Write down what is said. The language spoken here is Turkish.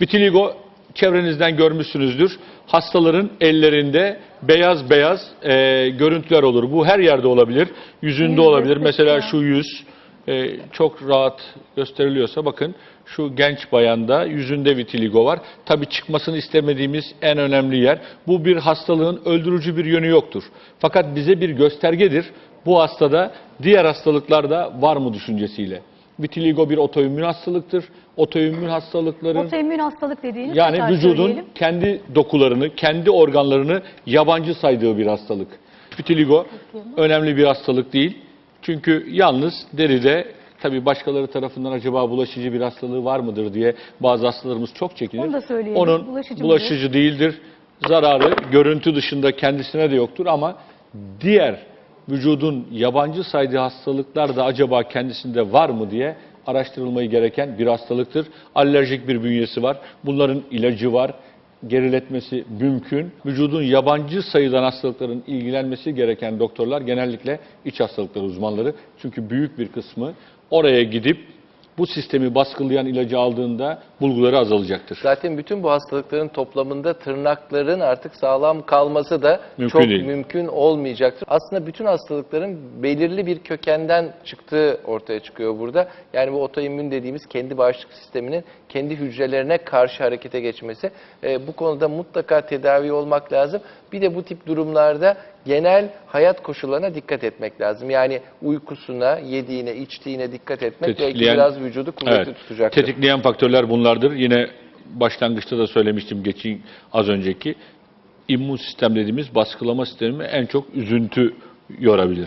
Vitiligo çevrenizden görmüşsünüzdür. Hastaların ellerinde beyaz beyaz e, görüntüler olur. Bu her yerde olabilir. Yüzünde olabilir. Mesela şu yüz e, çok rahat gösteriliyorsa bakın şu genç bayanda yüzünde vitiligo var. Tabii çıkmasını istemediğimiz en önemli yer. Bu bir hastalığın öldürücü bir yönü yoktur. Fakat bize bir göstergedir. Bu hastada diğer hastalıklarda var mı düşüncesiyle. Vitiligo bir otoimmün hastalıktır. Otoimmün hastalıkların Otoimmün hastalık dediğiniz yani tekrar vücudun söyleyelim. kendi dokularını, kendi organlarını yabancı saydığı bir hastalık. Vitiligo önemli bir hastalık değil. Çünkü yalnız deride tabii başkaları tarafından acaba bulaşıcı bir hastalığı var mıdır diye bazı hastalarımız çok çekinir. Onu da söyleyelim. Onun Bulaşıcı bulaşıcı, mıdır? değildir. Zararı görüntü dışında kendisine de yoktur ama diğer vücudun yabancı saydığı hastalıklar da acaba kendisinde var mı diye araştırılmayı gereken bir hastalıktır. Alerjik bir bünyesi var. Bunların ilacı var. Geriletmesi mümkün. Vücudun yabancı sayılan hastalıkların ilgilenmesi gereken doktorlar genellikle iç hastalıkları uzmanları. Çünkü büyük bir kısmı oraya gidip bu sistemi baskılayan ilacı aldığında bulguları azalacaktır. Zaten bütün bu hastalıkların toplamında tırnakların artık sağlam kalması da Mümkün çok değil. mümkün olmayacaktır. Aslında bütün hastalıkların belirli bir kökenden çıktığı ortaya çıkıyor burada. Yani bu otoimmün dediğimiz kendi bağışıklık sisteminin kendi hücrelerine karşı harekete geçmesi. Ee, bu konuda mutlaka tedavi olmak lazım. Bir de bu tip durumlarda genel hayat koşullarına dikkat etmek lazım. Yani uykusuna, yediğine, içtiğine dikkat etmek belki biraz vücudu kuvvetli Evet, tutacaktır. Tetikleyen faktörler bunlardır. Yine başlangıçta da söylemiştim geçen az önceki. İmmün sistem dediğimiz baskılama sistemi en çok üzüntü yorabilir.